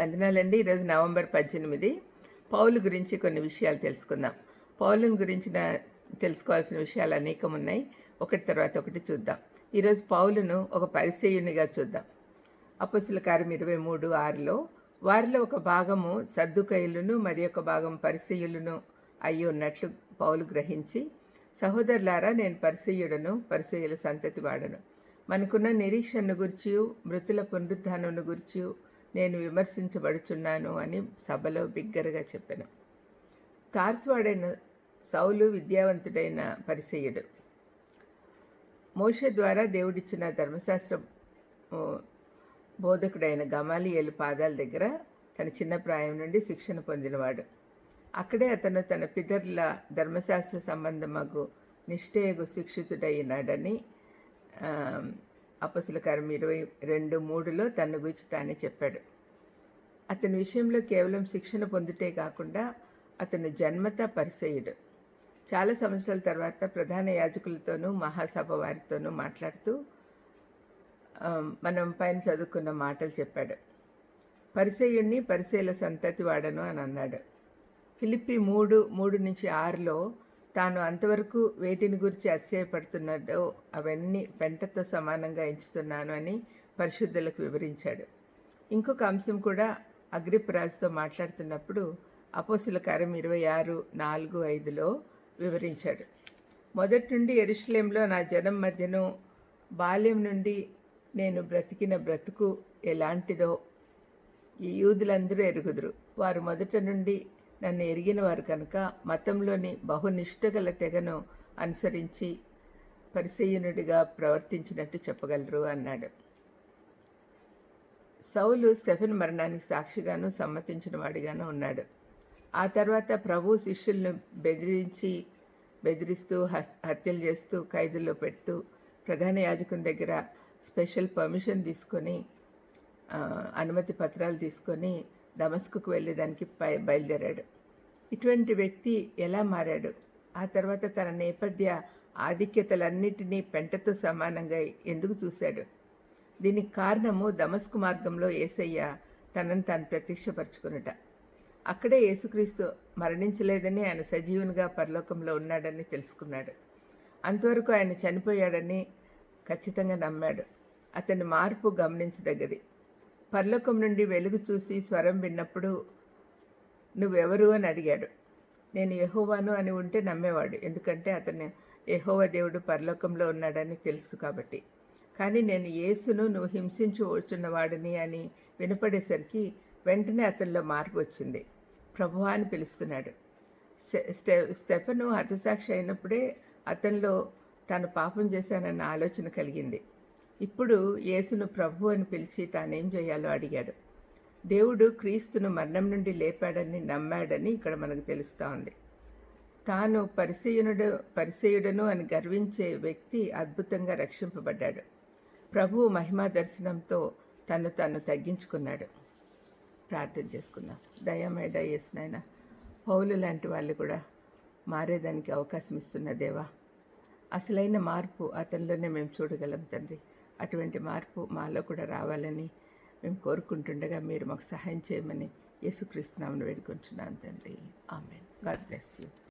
వందనాలండి. ఈరోజు నవంబర్ పద్దెనిమిది. పౌలు గురించి కొన్ని విషయాలు తెలుసుకుందాం. పౌలుని గురించిన తెలుసుకోవాల్సిన విషయాలు అనేకం ఉన్నాయి ఒకటి తర్వాత ఒకటి చూద్దాం. ఈరోజు పౌలును ఒక పరిచయునిగా చూద్దాం. అపస్సుల కార్యం ఇరవై మూడు ఆరులో వారిలో ఒక భాగము సర్దుకయులను మరి ఒక భాగం పరిచయులను అయి ఉన్నట్లు పౌలు గ్రహించి సహోదరులారా నేను పరిచయుడను పరిచయుల సంతతి వాడను. మనకున్న నిరీక్షణను గురించి మృతుల పునరుద్ధానమును గురించి నేను విమర్శించబడుచున్నాను అని సభలో బిగ్గరగా చెప్పాను. తార్సువాడైన సౌలు విద్యావంతుడైన పరిచయుడు మోష ద్వారా దేవుడిచ్చిన ధర్మశాస్త్ర బోధకుడైన గమాలియలు పాదాల దగ్గర తన చిన్న ప్రాయం నుండి శిక్షణ పొందినవాడు. అక్కడే అతను తన పితరుల ధర్మశాస్త్ర సంబంధమగు నిష్ఠయగు శిక్షితుడైనాడని అపసులకరం ఇరవై రెండు మూడులో తన గురించి తానే చెప్పాడు. అతని విషయంలో కేవలం శిక్షణ పొందుటే కాకుండా అతను జన్మత పరిచయుడు. చాలా సంవత్సరాల తర్వాత ప్రధాన యాజకులతోనూ మహాసభ వారితోనూ మాట్లాడుతూ మనం పైన చదువుకున్న మాటలు చెప్పాడు. పరిచయుణ్ణి పరిచయల సంతతి వాడను అని అన్నాడు. ఫిలిప్పి మూడు మూడు నుంచి ఆరులో తాను అంతవరకు వేటిని గురించి అతిశయపడుతున్నాడో అవన్నీ పెంటతో సమానంగా ఎంచుతున్నాను అని పరిశుద్ధులకు వివరించాడు. ఇంకొక అంశం కూడా అగ్రిపరాజుతో మాట్లాడుతున్నప్పుడు అపోసుల కార్యం ఇరవై ఆరు నాలుగు ఐదులో వివరించాడు. మొదటి నుండి ఎరుషులేంలో నా జనం మధ్యను బాల్యం నుండి నేను బ్రతికిన బ్రతుకు ఎలాంటిదో ఈ యూదులందరూ ఎరుగుదురు. వారు మొదట నుండి నన్ను ఎరిగిన వారు కనుక మతంలోని బహునిష్ట గల తెగను అనుసరించి పరిచయునుడిగా ప్రవర్తించినట్టు చెప్పగలరు అన్నాడు. సౌలు స్టెఫెన్ మరణానికి సాక్షిగాను సమ్మతించిన వాడిగాను ఉన్నాడు. ఆ తర్వాత ప్రభు శిష్యులను బెదిరించి బెదిరిస్తూ హత్యలు చేస్తూ ఖైదుల్లో పెడుతూ ప్రధాన యాజకుని దగ్గర స్పెషల్ పర్మిషన్ తీసుకొని అనుమతి పత్రాలు తీసుకొని దమస్కుకు వెళ్ళేదానికి పై బయలుదేరాడు. ఇటువంటి వ్యక్తి ఎలా మారాడు? ఆ తర్వాత తన నేపథ్య ఆధిక్యతలన్నిటినీ పెంటతో సమానంగా ఎందుకు చూశాడు? దీనికి కారణము దమస్కు మార్గంలో ఏసయ్య తనను తాను ప్రత్యక్షపరచుకునుట అక్కడే యేసుక్రీస్తు మరణించలేదని ఆయన సజీవునిగా పరలోకంలో ఉన్నాడని తెలుసుకున్నాడు. అంతవరకు ఆయన చనిపోయాడని ఖచ్చితంగా నమ్మాడు. అతని మార్పు గమనించదగ్గది పర్లోకం నుండి వెలుగు చూసి స్వరం విన్నప్పుడు నువ్వెవరు అని అడిగాడు. నేను యహోవాను అని ఉంటే నమ్మేవాడు ఎందుకంటే అతను యహోవ దేవుడు పరలోకంలో ఉన్నాడని తెలుసు కాబట్టి. కానీ నేను యేసును నువ్వు హింసించి ఓచున్నవాడిని అని వినపడేసరికి వెంటనే అతనిలో మార్పు వచ్చింది. ప్రభువా అని పిలుస్తున్నాడు. స్టె- స్టెఫను హతసాక్షి అయినప్పుడే అతనిలో తాను పాపం చేశానన్న ఆలోచన కలిగింది. ఇప్పుడు యేసును ప్రభు అని పిలిచి తానేం చేయాలో అడిగాడు. దేవుడు క్రీస్తును మరణం నుండి లేపాడని నమ్మాడని ఇక్కడ మనకు తెలుస్తూ ఉంది తాను పరిసయునుడు పరిసయుడను అని గర్వించే వ్యక్తి అద్భుతంగా రక్షింపబడ్డాడు. ప్రభు మహిమా దర్శనంతో తను తాను తగ్గించుకున్నాడు. ప్రార్థన చేసుకుందాం. దయమేడ యేసునైనా పౌలు లాంటి వాళ్ళు కూడా మారేదానికి అవకాశం ఇస్తున్న దేవా అసలైన మార్పు అతనిలోనే మేము చూడగలం తండ్రి. అటువంటి మార్పు మాలో కూడా రావాలని మేము కోరుకుంటుండగా మీరు మాకు సహాయం చేయమని యేసుక్రీస్తునామను వేడుకుంటున్నాను తండ్రి. ఆమె గాడ్ బ్లెస్ యూ.